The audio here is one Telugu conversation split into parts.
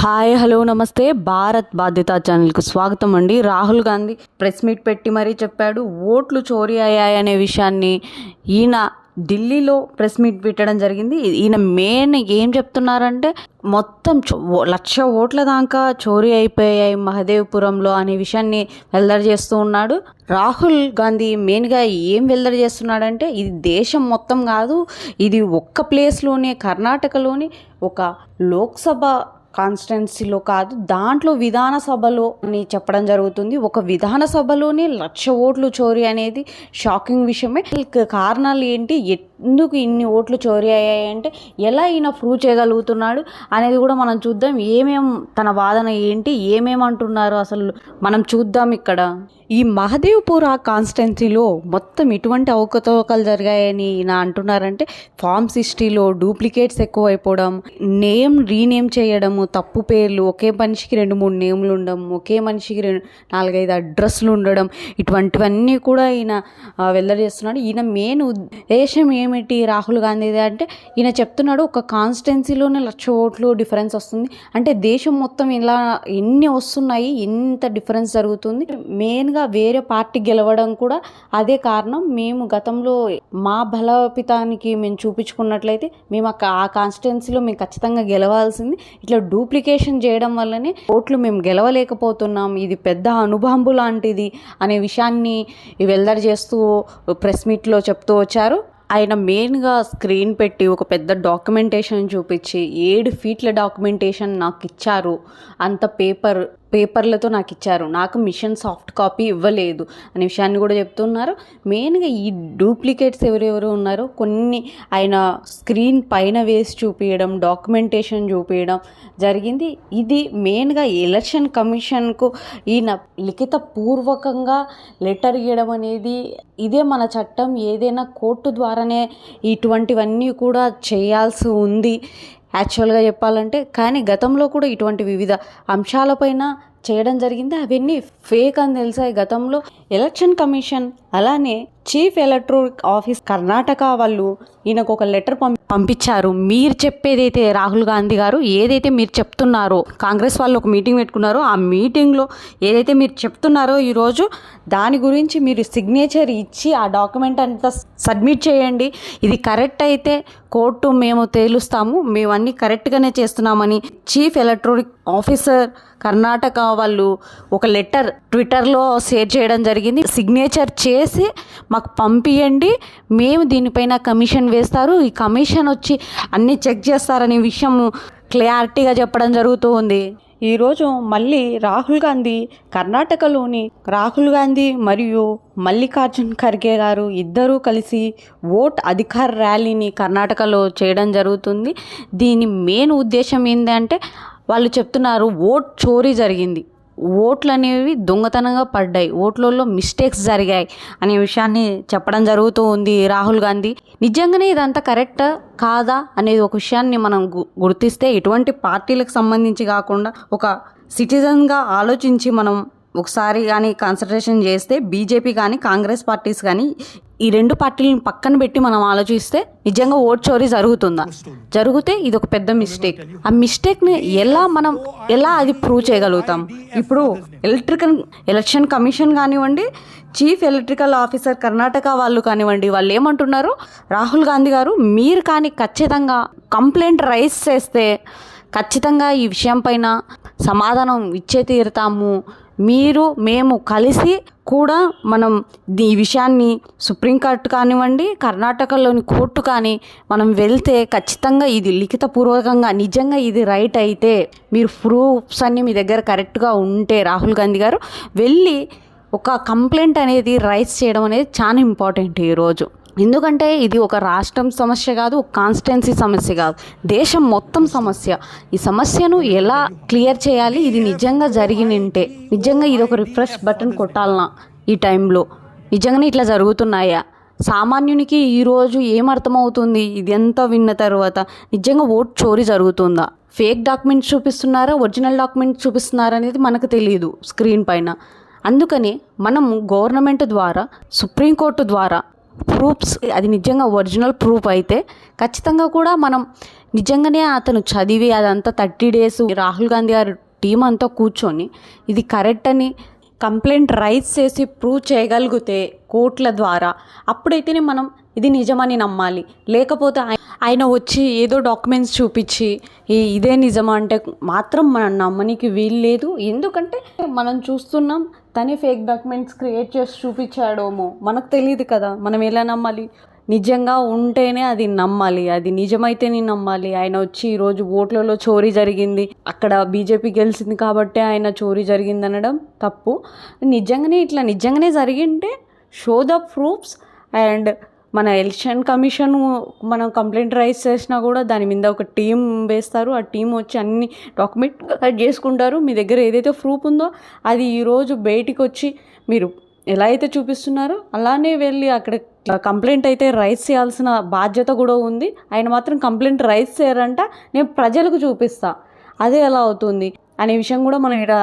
హాయ్ హలో నమస్తే. భారత్ బాధ్యత ఛానల్కు స్వాగతం అండి. రాహుల్ గాంధీ ప్రెస్ మీట్ పెట్టి మరీ చెప్పాడు ఓట్లు చోరీ అయ్యాయనే విషయాన్ని ఈయన ఢిల్లీలో ప్రెస్ మీట్ పెట్టడం జరిగింది. ఈయన మెయిన్ ఏం చెప్తున్నారంటే మొత్తం చో- లక్ష ఓట్ల దాకా చోరీ అయిపోయాయి మహదేవ్పురంలో అనే విషయాన్ని వెల్లడి చేస్తూ ఉన్నాడు. రాహుల్ గాంధీ మెయిన్గా ఏం వెల్లడి చేస్తున్నాడంటే ఇది దేశం మొత్తం కాదు ఇది ఒక్క ప్లేస్లోనే కర్ణాటకలోని ఒక లోక్సభ కాన్స్టిట్యున్సీలో కాదు దాంట్లో విధాన సభలో అని చెప్పడం జరుగుతుంది. ఒక విధాన సభలోనే లక్ష ఓట్లు చోరీ అనేది షాకింగ్ విషయమే. కారణాలు ఏంటి? ఎందుకు ఇన్ని ఓట్లు చోరీ అయ్యాయి అంటే ఎలా ఈయన ప్రూవ్ చేయగలుగుతున్నాడు అనేది కూడా మనం చూద్దాం. ఏమేం తన వాదన ఏంటి? ఏమేమంటున్నారు అసలు? మనం చూద్దాం ఇక్కడ. ఈ మహదేవ్పూర్ ఆ కాన్స్టెన్సీలో మొత్తం ఇటువంటి అవకతవకలు జరిగాయని ఈయన అంటున్నారంటే ఫార్మ్స్ హిస్టరీలో డూప్లికేట్స్ ఎక్కువైపోవడం నేమ్ రీనేమ్ చేయడము తప్పు పేర్లు ఒకే మనిషికి రెండు మూడు నేమ్లు ఉండడం ఒకే మనిషికి రెండు నాలుగైదు అడ్రస్లు ఉండడం ఇటువంటివన్నీ కూడా ఈయన వెల్లడి చేస్తున్నాడు ఈయన మెయిన్ ఉద్దేశం ఏం ఏమిటి రాహుల్ గాంధీది అంటే ఈయన చెప్తున్నాడు ఒక కాన్స్టిట్యున్సీలోనే లక్ష ఓట్లు డిఫరెన్స్ వస్తుంది. అంటే దేశం మొత్తం ఇలా ఎన్ని వస్తున్నాయి ఎంత డిఫరెన్స్ జరుగుతుంది. మెయిన్గా వేరే పార్టీ గెలవడం కూడా అదే కారణం. మేము గతంలో మా బలోపేతానికి మేము చూపించుకున్నట్లయితే మేము ఆ ఆ కాన్స్టిట్యున్సీలో మేము ఖచ్చితంగా గెలవాల్సింది. ఇట్లా డూప్లికేషన్ చేయడం వల్లనే ఓట్లు మేము గెలవలేకపోతున్నాం. ఇది పెద్ద అనుభంబు లాంటిది అనే విషయాన్ని వెల్లడి చేస్తూ ప్రెస్ మీట్లో చెప్తూ వచ్చారు. ఆయన మెయిన్గా స్క్రీన్ పెట్టి ఒక పెద్ద డాక్యుమెంటేషన్ చూపించి ఏడు ఫీట్ల డాక్యుమెంటేషన్ నాకు ఇచ్చారు. అంత పేపర్ పేపర్లతో నాకు ఇచ్చారు నాకు మిషన్ సాఫ్ట్ కాపీ ఇవ్వలేదు అనే విషయాన్ని కూడా చెప్తున్నారు. మెయిన్గా ఈ డూప్లికేట్స్ ఎవరెవరు ఉన్నారో కొన్ని ఆయన స్క్రీన్ పైన వేసి చూపించడం డాక్యుమెంటేషన్ చూపించడం జరిగింది. ఇది మెయిన్గా ఎలక్షన్ కమిషన్కు ఈయన లిఖిత పూర్వకంగా లెటర్ ఇవ్వడం అనేది ఇదే మన చట్టం. ఏదైనా కోర్టు ద్వారానే ఇటువంటివన్నీ కూడా చేయాల్సి ఉంది. యాక్చువల్గా చెప్పాలంటే కానీ గతంలో కూడా ఇటువంటి వివిధ అంశాలపైన చేయడం జరిగింది. అవన్నీ ఫేక్ అని తెలిసాయి. గతంలో ఎలక్షన్ కమిషన్ అలానే చీఫ్ ఎలక్ట్రిక్ ఆఫీస్ కర్ణాటక వాళ్ళు ఈయనకు ఒక లెటర్ పంపించారు. మీరు చెప్పేదైతే రాహుల్ గాంధీ గారు ఏదైతే మీరు చెప్తున్నారో కాంగ్రెస్ వాళ్ళు ఒక మీటింగ్ పెట్టుకున్నారో ఆ మీటింగ్లో ఏదైతే మీరు చెప్తున్నారో ఈరోజు దాని గురించి మీరు సిగ్నేచర్ ఇచ్చి ఆ డాక్యుమెంట్ అంతా సబ్మిట్ చేయండి. ఇది కరెక్ట్ అయితే కోర్టు మేము తేలుస్తాము. మేము అన్నీ కరెక్ట్గానే చేస్తున్నామని చీఫ్ ఎలక్ట్రానిక్ ఆఫీసర్ కర్ణాటక వాళ్ళు ఒక లెటర్ ట్విట్టర్లో షేర్ చేయడం జరిగింది. సిగ్నేచర్ చేసి మా మాకు పంపియండి. మేము దీనిపైన కమిషన్ వేస్తారు. ఈ కమిషన్ వచ్చి అన్నీ చెక్ చేస్తారనే విషయం క్లారిటీగా చెప్పడం జరుగుతూ ఉంది. ఈరోజు మళ్ళీ రాహుల్ గాంధీ కర్ణాటకలోని రాహుల్ గాంధీ మరియు మల్లికార్జున్ ఖర్గే గారు ఇద్దరూ కలిసి ఓట్ అధికార ర్యాలీని కర్ణాటకలో చేయడం జరుగుతుంది. దీని మెయిన్ ఉద్దేశం ఏంటంటే వాళ్ళు చెప్తున్నారు ఓట్ చోరీ జరిగింది. ఓట్లు అనేవి దొంగతనంగా పడ్డాయి. ఓట్లలో మిస్టేక్స్ జరిగాయి అనే విషయాన్ని చెప్పడం జరుగుతూ ఉంది రాహుల్ గాంధీ. నిజంగానే ఇదంతా కరెక్ట్? కాదా? అనేది ఒక విషయాన్ని మనం గు- గుర్తిస్తే ఎటువంటి పార్టీలకు సంబంధించి కాకుండా ఒక సిటిజన్గా ఆలోచించి మనం ఒకసారి కానీ కాన్సన్ట్రేషన్ చేస్తే బీజేపీ కానీ కాంగ్రెస్ పార్టీస్ కానీ ఈ రెండు పార్టీలను పక్కన పెట్టి మనం ఆలోచిస్తే నిజంగా ఓట్ చోరీ జరుగుతుందా? జరిగితే ఇది ఒక పెద్ద మిస్టేక్ ఆ మిస్టేక్ని ఎలా మనం ఎలా అది ప్రూవ్ చేయగలుగుతాం? ఇప్పుడు ఎలక్ట్రికల్ ఎలక్షన్ కమిషన్ కానివ్వండి చీఫ్ ఎలక్ట్రికల్ ఆఫీసర్ కర్ణాటక వాళ్ళు కానివ్వండి వాళ్ళు ఏమంటున్నారు రాహుల్ గాంధీ గారు మీరు కానీ ఖచ్చితంగా కంప్లైంట్ రైజ్ చేస్తే ఖచ్చితంగా ఈ విషయం పైన సమాధానం ఇచ్చే తీరుతాము మీరు మేము కలిసి కూడా మనం ఈ విషయాన్ని సుప్రీంకోర్టు కానివ్వండి కర్ణాటకలోని కోర్టు కానీ మనం వెళ్తే ఖచ్చితంగా ఇది లిఖితపూర్వకంగా నిజంగా ఇది రైట్ అయితే మీరు ప్రూఫ్స్ అన్నీ మీ దగ్గర కరెక్ట్గా ఉంటే రాహుల్ గాంధీ గారు వెళ్ళి ఒక కంప్లైంట్ అనేది రైజ్ చేయడం అనేది చాలా ఇంపార్టెంట్ ఈరోజు ఎందుకంటే ఇది ఒక రాష్ట్రం సమస్య కాదు ఒక కాన్స్టిట్యున్సీ సమస్య కాదు. దేశం మొత్తం సమస్య. ఈ సమస్యను ఎలా క్లియర్ చేయాలి? ఇది నిజంగా జరిగినంటే నిజంగా ఇది ఒక రిఫ్రెష్ బటన్ కొట్టాలనా ఈ టైంలో? నిజంగానే ఇట్లా జరుగుతున్నాయా? సామాన్యునికి ఈరోజు ఏమర్థమవుతుంది ఇది ఎంత విన్న తర్వాత నిజంగా ఓట్ చోరీ జరుగుతుందా? ఫేక్ డాక్యుమెంట్స్ చూపిస్తున్నారా? ఒరిజినల్ డాక్యుమెంట్స్ చూపిస్తున్నారా అనేది మనకు తెలియదు స్క్రీన్ పైన. అందుకని మనం గవర్నమెంట్ ద్వారా సుప్రీంకోర్టు ద్వారా ప్రూఫ్స్ అది నిజంగా ఒరిజినల్ ప్రూఫ్ అయితే ఖచ్చితంగా కూడా మనం నిజంగానే అతను చదివి అదంతా థర్టీ డేస్ రాహుల్ గాంధీ గారు టీం అంతా కూర్చొని ఇది కరెక్ట్ అని కంప్లైంట్ రైజ్ చేసి ప్రూవ్ చేయగలిగితే కోర్టుల ద్వారా అప్పుడైతేనే మనం ఇది నిజమని నమ్మాలి. లేకపోతే ఆయన వచ్చి ఏదో డాక్యుమెంట్స్ చూపించి "ఈ- ఇదే నిజమా అంటే మాత్రం మనం నమ్మనికి వీలు లేదు ఎందుకంటే మనం చూస్తున్నాం తనే ఫేక్ డాక్యుమెంట్స్ క్రియేట్ చేసి చూపించాడోమో. మనకు తెలియదు కదా మనం ఎలా నమ్మాలి? నిజంగా ఉంటేనే అది నమ్మాలి అది నిజమైతేనే నమ్మాలి. ఆయన వచ్చి ఈరోజు ఓట్లలో చోరీ జరిగింది అక్కడ బీజేపీ గెలిచింది కాబట్టి ఆయన చోరీ జరిగింది అనడం తప్పు. నిజంగానే ఇట్లా నిజంగానే జరిగింటే షో ద ప్రూఫ్స్ అండ్ మన ఎలక్షన్ కమిషన్ మనం కంప్లైంట్ రైజ్ చేసినా కూడా దాని మీద ఒక టీం వేస్తారు. ఆ టీం వచ్చి అన్ని డాక్యుమెంట్ కలెక్ట్ చేసుకుంటారు. మీ దగ్గర ఏదైతే ప్రూఫ్ ఉందో అది ఈరోజు బయటికి వచ్చి మీరు ఎలా అయితే చూపిస్తున్నారో అలానే వెళ్ళి అక్కడ కంప్లైంట్ అయితే రైజ్ చేయాల్సిన బాధ్యత కూడా ఉంది. ఆయన మాత్రం కంప్లైంట్ రైజ్ చేయరంట నేను ప్రజలకు చూపిస్తా. అదే ఎలా అవుతుంది? అనే విషయం కూడా మనం ఇక్కడ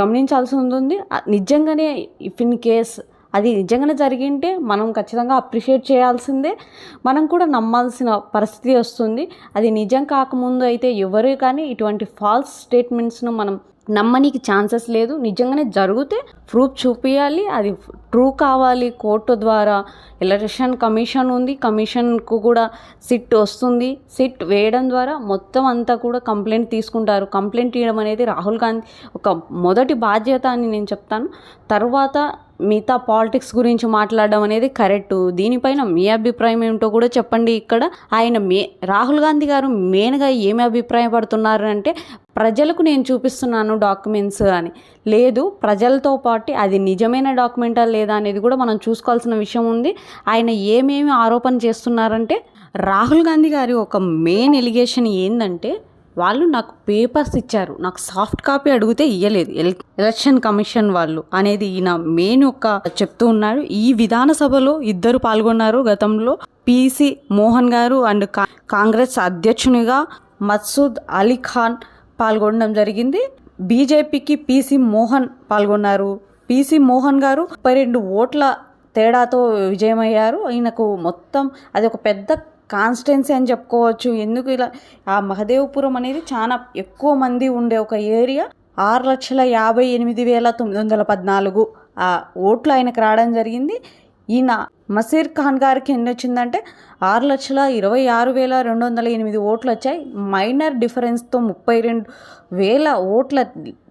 గమనించాల్సి ఉంటుంది. నిజంగానే ఇఫ్ ఇన్ కేస్ అది నిజంగానే జరిగింటే మనం ఖచ్చితంగా అప్రిషియేట్ చేయాల్సిందే. మనం కూడా నమ్మాల్సిన పరిస్థితి వస్తుంది. అది నిజం కాకముందు అయితే ఎవరు కానీ ఇటువంటి ఫాల్స్ స్టేట్మెంట్స్ను మనం నమ్మనీకి ఛాన్సెస్ లేదు. నిజంగానే జరిగితే ప్రూఫ్ చూపించాలి అది ట్రూ కావాలి. కోర్టు ద్వారా ఎలక్షన్ కమిషన్ ఉంది. కమిషన్కు కూడా సిట్ వస్తుంది. సిట్ వేయడం ద్వారా మొత్తం అంతా కూడా కంప్లైంట్ తీసుకుంటారు. కంప్లైంట్ ఇవ్వడం అనేది రాహుల్ గాంధీ ఒక మొదటి బాధ్యత అని నేను చెప్తాను. తర్వాత మిగతా పాలిటిక్స్ గురించి మాట్లాడడం అనేది కరెక్ట్. దీనిపైన మీ అభిప్రాయం ఏమిటో కూడా చెప్పండి ఇక్కడ. ఆయన మే రాహుల్ గాంధీ గారు మెయిన్గా ఏమి అభిప్రాయపడుతున్నారు అంటే ప్రజలకు నేను చూపిస్తున్నాను డాక్యుమెంట్స్ అని. లేదు ప్రజలతో పాటు అది నిజమైన డాక్యుమెంటా లేదా అనేది కూడా మనం చూసుకోవాల్సిన విషయం ఉంది. ఆయన ఏమేమి ఆరోపణ చేస్తున్నారంటే రాహుల్ గాంధీ గారి ఒక మెయిన్ ఎలిగేషన్ ఏంటంటే వాళ్ళు నాకు పేపర్స్ ఇచ్చారు. నాకు సాఫ్ట్ కాపీ అడిగితే ఇయ్యలేదు. ఎల్ ఎలక్షన్ కమిషన్ వాళ్ళు అనేది ఈయన మెయిన్ ఒక చెప్తూ ఉన్నారు ఈ విధానసభలో ఇద్దరు పాల్గొన్నారు గతంలో. పిసి మోహన్ గారు అండ్ కా- కాంగ్రెస్ అధ్యక్షునిగా మత్సూద్ అలీ ఖాన్ పాల్గొనడం జరిగింది. బీజేపీకి పిసి మోహన్ పాల్గొన్నారు. పిసి మోహన్ గారు ముప్పై రెండు ఓట్ల తేడాతో విజయమయ్యారు. ఈయనకు మొత్తం అది ఒక పెద్ద కాన్స్టెన్సీ అని చెప్పుకోవచ్చు. ఎందుకు ఇలా? ఆ మహదేవపురం అనేది చాలా ఎక్కువ మంది ఉండే ఒక ఏరియా. ఆరు లక్షల యాభై ఎనిమిది వేల తొమ్మిది వందల పద్నాలుగు. ఆ ఓట్లు ఆయనకు రావడం జరిగింది. ఈయన మసీర్ ఖాన్ గారికి ఎన్ని వచ్చిందంటే ఆరు లక్షల ఇరవై ఆరు వేల రెండు వందల ఎనిమిది ఓట్లు వచ్చాయి. మైనర్ డిఫరెన్స్తో ముప్పై రెండు వేల ఓట్ల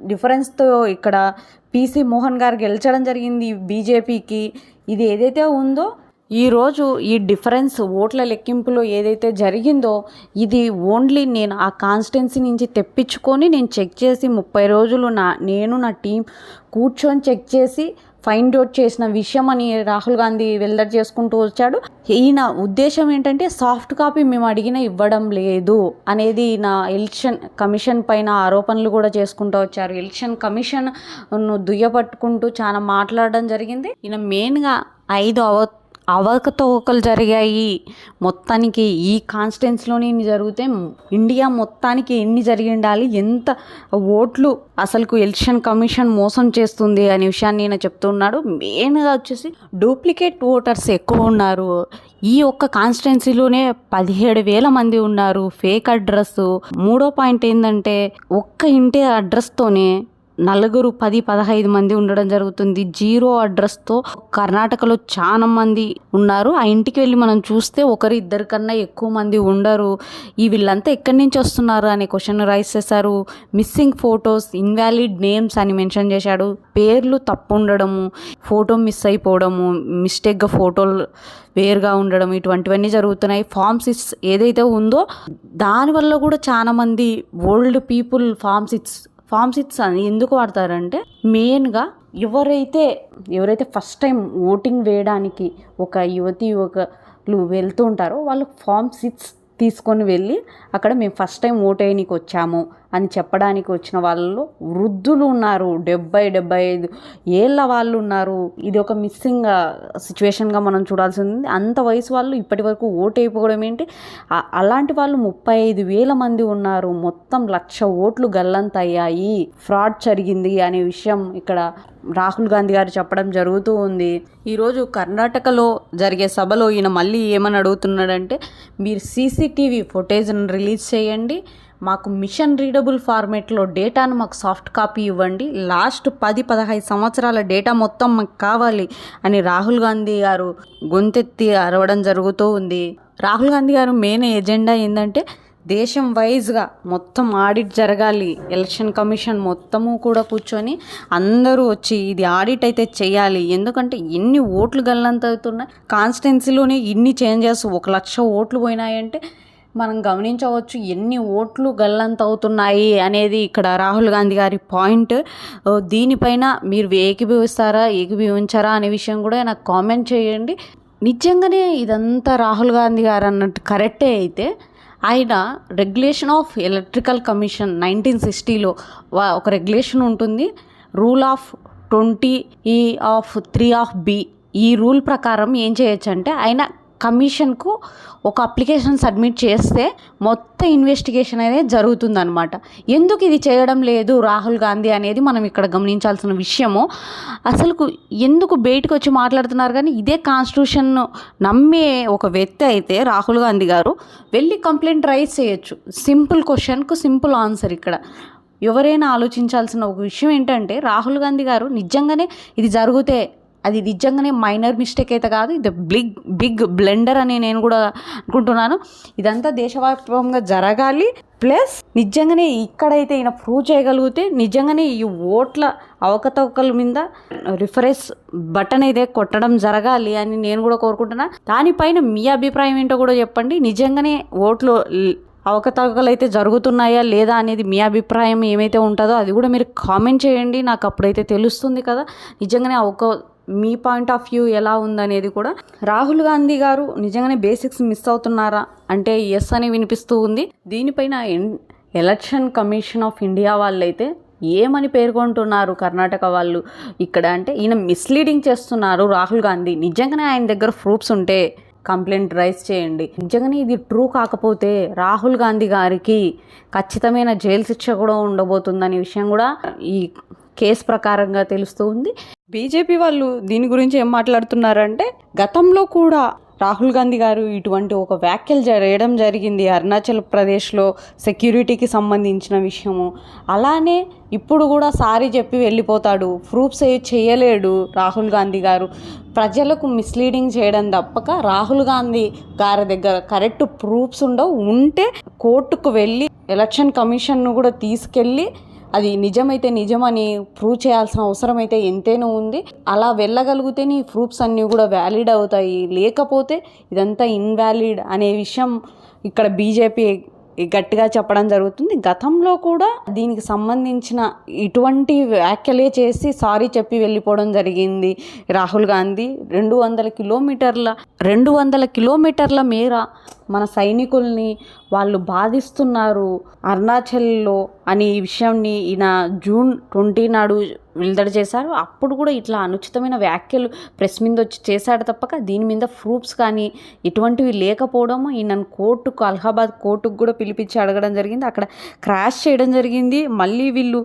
డిఫరెన్స్తో ఇక్కడ పీసీ మోహన్ గారు గెలిచడం జరిగింది బీజేపీకి ఇది ఏదైతే ఉందో ఈరోజు ఈ డిఫరెన్స్ ఓట్ల లెక్కింపులో ఏదైతే జరిగిందో ఇది ఓన్లీ నేను ఆ కాన్స్టెన్సీ నుంచి తెప్పించుకొని నేను చెక్ చేసి ముప్పై రోజులు నా నేను నా టీం కూర్చొని చెక్ చేసి ఫైండ్ అవుట్ చేసిన విషయం అని రాహుల్ గాంధీ వెల్లడి చేసుకుంటూ వచ్చాడు. ఈయన ఉద్దేశం ఏంటంటే సాఫ్ట్ కాపీ మేము అడిగిన ఇవ్వడం లేదు అనేది నా ఎలక్షన్ కమిషన్ పైన ఆరోపణలు కూడా చేసుకుంటూ వచ్చారు. ఎలక్షన్ కమిషన్ను దుయ్యపట్టుకుంటూ చాలా మాట్లాడడం జరిగింది. ఈయన మెయిన్గా ఐదు అవ అవకతవకలు జరిగాయి. మొత్తానికి ఈ కాన్స్టిట్యున్సీలోనే ఇన్ని జరిగితే ఇండియా మొత్తానికి ఎన్ని జరిగి ఉండాలి? ఎంత ఓట్లు అసలుకు ఎలక్షన్ కమిషన్ మోసం చేస్తుంది అనే విషయాన్ని నేను చెప్తున్నాడు మెయిన్గా వచ్చేసి డూప్లికేట్ ఓటర్స్ ఎక్కువ ఉన్నారు. ఈ ఒక్క కాన్స్టిట్యున్సీలోనే పదిహేడు వేల మంది ఉన్నారు. ఫేక్ అడ్రస్ మూడో పాయింట్ ఏంటంటే ఒక్క ఇంటి అడ్రస్తోనే నలుగురు పది పదహైదు మంది ఉండడం జరుగుతుంది. జీరో అడ్రస్తో కర్ణాటకలో చాలా మంది ఉన్నారు. ఆ ఇంటికి వెళ్ళి మనం చూస్తే ఒకరు ఇద్దరు కన్నా ఎక్కువ మంది ఉండరు. ఈ వీళ్ళంతా ఎక్కడి నుంచి వస్తున్నారు అనే క్వశ్చన్ రైస్ చేశారు. మిస్సింగ్ ఫొటోస్ ఇన్వాలిడ్ నేమ్స్ అని మెన్షన్ చేశాడు. పేర్లు తప్పు ఉండడము ఫోటో మిస్ అయిపోవడము మిస్టేక్గా ఫోటోలు వేరుగా ఉండడం ఇటువంటివన్నీ జరుగుతున్నాయి. ఫామ్స్ ఇట్స్ ఏదైతే ఉందో దానివల్ల కూడా చాలా మంది old people forms it's form six అని ఎందుకు వాడతారంటే మెయిన్గా ఎవరైతే ఎవరైతే ఫస్ట్ టైం ఓటింగ్ వేయడానికి ఒక యువతి యువకులు వెళ్తూ ఉంటారో వాళ్ళు ఫామ్ సిక్స్ తీసుకొని వెళ్ళి అక్కడ మేము ఫస్ట్ టైం ఓట్ వచ్చాము అని చెప్పడానికి వచ్చిన వాళ్ళలో వృద్ధులు ఉన్నారు. డెబ్బై డెబ్బై ఐదు ఏళ్ళ వాళ్ళు ఉన్నారు. ఇది ఒక మిస్సింగ్ సిచ్యువేషన్గా మనం చూడాల్సి ఉంది అంత వయసు వాళ్ళు ఇప్పటి వరకు ఓటు అయిపోవడం ఏంటి? అలాంటి వాళ్ళు ముప్పై ఐదు వేల మంది ఉన్నారు. మొత్తం లక్ష ఓట్లు గల్లంత అయ్యాయి ఫ్రాడ్ జరిగింది అనే విషయం ఇక్కడ రాహుల్ గాంధీ గారు చెప్పడం జరుగుతూ ఉంది. ఈరోజు కర్ణాటకలో జరిగే సభలో ఈయన మళ్ళీ ఏమని అడుగుతున్నాడంటే మీరు సీసీటీవీ ఫుటేజ్ని రిలీజ్ చేయండి. మాకు మిషన్ రీడబుల్ ఫార్మేట్లో డేటాను మాకు సాఫ్ట్ కాపీ ఇవ్వండి. లాస్ట్ పది పదహైదు సంవత్సరాల డేటా మొత్తం మాకు కావాలి అని రాహుల్ గాంధీ గారు గొంతెత్తి అరవడం జరుగుతూ ఉంది. రాహుల్ గాంధీ గారు మెయిన్ ఎజెండా ఏంటంటే దేశం వైజ్గా మొత్తం ఆడిట్ జరగాలి. ఎలక్షన్ కమిషన్ మొత్తము కూడా కూర్చొని అందరూ వచ్చి ఇది ఆడిట్ అయితే చేయాలి. ఎందుకంటే ఎన్ని ఓట్లు గల్లంత అవుతున్నాయి కాన్స్టిట్యున్సీలోనే ఇన్ని చేంజెస్ ఒక లక్ష ఓట్లు పోయినాయంటే మనం గమనించవచ్చు ఎన్ని ఓట్లు గల్లంత అవుతున్నాయి అనేది ఇక్కడ రాహుల్ గాంధీ గారి పాయింట్. దీనిపైన మీరు ఏకీభవిస్తారా ఏకీభవించారా అనే విషయం కూడా నాకు కామెంట్ చేయండి. నిజంగానే ఇదంతా రాహుల్ గాంధీ గారు అన్నట్టు కరెక్టే అయితే ఆయన regulation of electrical commission nineteen సిక్స్టీలో ఒక రెగ్యులేషన్ ఉంటుంది. Rule of twenty E of three of B ఈ రూల్ ప్రకారం ఏం చేయొచ్చు అంటే ఆయన కమిషన్కు ఒక అప్లికేషన్ సబ్మిట్ చేస్తే మొత్తం ఇన్వెస్టిగేషన్ అనేది జరుగుతుందనమాట ఎందుకు ఇది చేయడం లేదు రాహుల్ గాంధీ అనేది మనం ఇక్కడ గమనించాల్సిన విషయము. అసలు ఎందుకు బయటకు వచ్చి మాట్లాడుతున్నారు కానీ ఇదే కాన్స్టిట్యూషన్ను నమ్మే ఒక వ్యక్తి అయితే రాహుల్ గాంధీ గారు వెళ్ళి కంప్లైంట్ రైజ్ చేయొచ్చు. సింపుల్ క్వశ్చన్కు సింపుల్ ఆన్సర్ ఇక్కడ. ఎవరైనా ఆలోచించాల్సిన ఒక విషయం ఏంటంటే రాహుల్ గాంధీ గారు నిజంగానే ఇది జరిగితే అది నిజంగానే మైనర్ మిస్టేక్ అయితే కాదు ఇది బిగ్ బిగ్ బ్లెండర్ అని నేను కూడా అనుకుంటున్నాను. ఇదంతా దేశవ్యాప్తంగా జరగాలి. ప్లస్ నిజంగానే ఇక్కడైతే ఈయన ప్రూవ్ చేయగలిగితే నిజంగానే ఈ ఓట్ల అవకతవకల మీద రిఫరెన్స్ బటన్ అయితే కొట్టడం జరగాలి అని నేను కూడా కోరుకుంటున్నా. దానిపైన మీ అభిప్రాయం ఏంటో కూడా చెప్పండి. నిజంగానే ఓట్లు అవకతవకలు అయితే జరుగుతున్నాయా లేదా అనేది మీ అభిప్రాయం ఏమైతే ఉంటుందో అది కూడా మీరు కామెంట్ చేయండి. నాకు అప్పుడైతే తెలుస్తుంది కదా. నిజంగానే అవక మీ పాయింట్ ఆఫ్ వ్యూ ఎలా ఉందనేది కూడా. రాహుల్ గాంధీ గారు నిజంగానే బేసిక్స్ మిస్ అవుతున్నారా? అంటే ఎస్ అని వినిపిస్తూ ఉంది. దీనిపైన ఎన్- ఎలక్షన్ కమిషన్ ఆఫ్ ఇండియా వాళ్ళైతే ఏమని పేర్కొంటున్నారు కర్ణాటక వాళ్ళు? ఇక్కడ అంటే ఈయన మిస్లీడింగ్ చేస్తున్నారు రాహుల్ గాంధీ. నిజంగానే ఆయన దగ్గర ప్రూఫ్స్ ఉంటే కంప్లైంట్ రైజ్ చేయండి. నిజంగానే ఇది ట్రూ కాకపోతే రాహుల్ గాంధీ గారికి ఖచ్చితమైన జైలు శిక్ష కూడా ఉండబోతుందనే విషయం కూడా ఈ కేసు ప్రకారంగా తెలుస్తూ ఉంది. బీజేపీ వాళ్ళు దీని గురించి ఏం మాట్లాడుతున్నారంటే గతంలో కూడా రాహుల్ గాంధీ గారు ఇటువంటి ఒక వ్యాఖ్యలు చేయడం జరిగింది అరుణాచల్ ప్రదేశ్లో సెక్యూరిటీకి సంబంధించిన విషయము. అలానే ఇప్పుడు కూడా సారీ చెప్పి వెళ్ళిపోతాడు. ప్రూఫ్స్ ఏ చేయలేడు రాహుల్ గాంధీ గారు. ప్రజలకు మిస్లీడింగ్ చేయడం తప్పక రాహుల్ గాంధీ గారి దగ్గర కరెక్ట్ ప్రూఫ్స్ ఉండవు. ఉంటే కోర్టుకు వెళ్ళి ఎలక్షన్ కమిషన్ను కూడా తీసుకెళ్ళి అది నిజమైతే నిజమని ప్రూవ్ చేయాల్సిన అవసరం అయితే ఎంతైనా ఉంది. అలా వెళ్ళగలిగితేనే నీ ప్రూఫ్స్ అన్నీ కూడా వ్యాలిడ్ అవుతాయి. లేకపోతే ఇదంతా ఇన్వాలిడ్ అనే విషయం ఇక్కడ బీజేపీ గట్టిగా చెప్పడం జరుగుతుంది. గతంలో కూడా దీనికి సంబంధించిన ఇటువంటి వ్యాఖ్యలే చేసి సారీ చెప్పి వెళ్ళిపోవడం జరిగింది. రాహుల్ గాంధీ రెండు వందల కిలోమీటర్ల రెండు వందల కిలోమీటర్ల మేర మన సైనికుల్ని వాళ్ళు బాధిస్తున్నారు అరుణాచల్లో అనే ఈ విషయాన్ని ఈయన జూన్ ట్వంటీ నాడు విడుదల చేశారు. అప్పుడు కూడా ఇట్లా అనుచితమైన వ్యాఖ్యలు ప్రెస్ మీద వచ్చి చేశాడు తప్పక. దీని మీద ప్రూఫ్స్ కానీ ఇటువంటివి లేకపోవడము ఈయనను కోర్టుకు అలహాబాద్ కోర్టుకు కూడా పిలిపించి అడగడం జరిగింది. అక్కడ క్రాష్ చేయడం జరిగింది. మళ్ళీ వీళ్ళు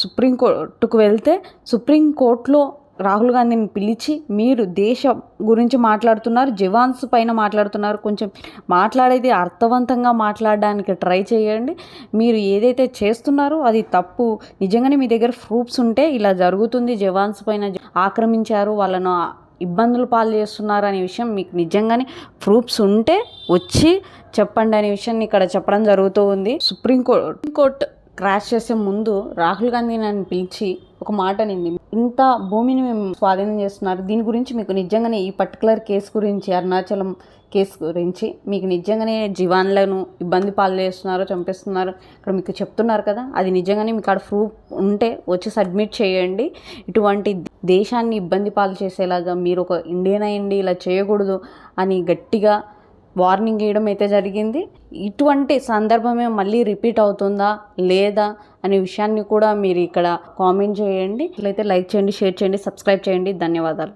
సుప్రీం కోర్టుకు వెళ్తే సుప్రీం కోర్టులో రాహుల్ గాంధీని పిలిచి మీరు దేశం గురించి మాట్లాడుతున్నారు జవాన్స్ పైన మాట్లాడుతున్నారు కొంచెం మాట్లాడేది అర్థవంతంగా మాట్లాడడానికి ట్రై చేయండి. మీరు ఏదైతే చేస్తున్నారో అది తప్పు. నిజంగానే మీ దగ్గర ప్రూఫ్స్ ఉంటే ఇలా జరుగుతుంది. జవాన్స్ పైన ఆక్రమించారు వాళ్ళను ఇబ్బందులు పాలు చేస్తున్నారు అనే విషయం మీకు నిజంగానే ప్రూఫ్స్ ఉంటే వచ్చి చెప్పండి అనే విషయాన్ని ఇక్కడ చెప్పడం జరుగుతూ ఉంది. సుప్రీం కోర్ట్ కోర్ట్ క్రాష్ చేసే ముందు రాహుల్ గాంధీ నన్ను పిలిచి ఒక మాట అనింది. ఇంత భూమిని మేము స్వాధీనం చేస్తున్నారు. దీని గురించి మీకు నిజంగానే ఈ పర్టికులర్ కేసు గురించి అరుణాచలం కేసు గురించి మీకు నిజంగానే జీవాన్లను ఇబ్బంది పాలు చేస్తున్నారు చంపేస్తున్నారు ఇక్కడ మీకు చెప్తున్నారు కదా. అది నిజంగానే మీకు అక్కడ ప్రూఫ్ ఉంటే వచ్చి సబ్మిట్ చేయండి. ఇటువంటి దేశాన్ని ఇబ్బంది పాలు చేసేలాగా మీరు ఒక ఇండియన్ అయ్యండి ఇలా చేయకూడదు అని గట్టిగా వార్నింగ్ ఇవ్వడం అయితే జరిగింది. ఇటువంటి సందర్భమే మళ్ళీ రిపీట్ అవుతుందా లేదా అనే విషయాన్ని కూడా మీరు ఇక్కడ కామెంట్ చేయండి. ఇట్లయితే లైక్ చేయండి షేర్ చేయండి సబ్స్క్రైబ్ చేయండి. ధన్యవాదాలు.